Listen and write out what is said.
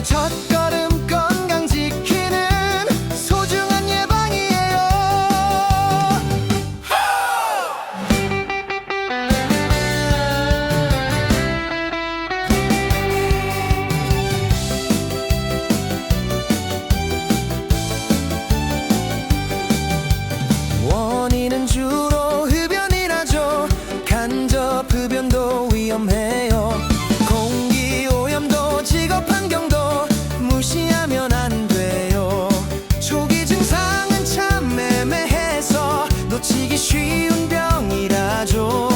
taught 고치기 쉬운 병이라죠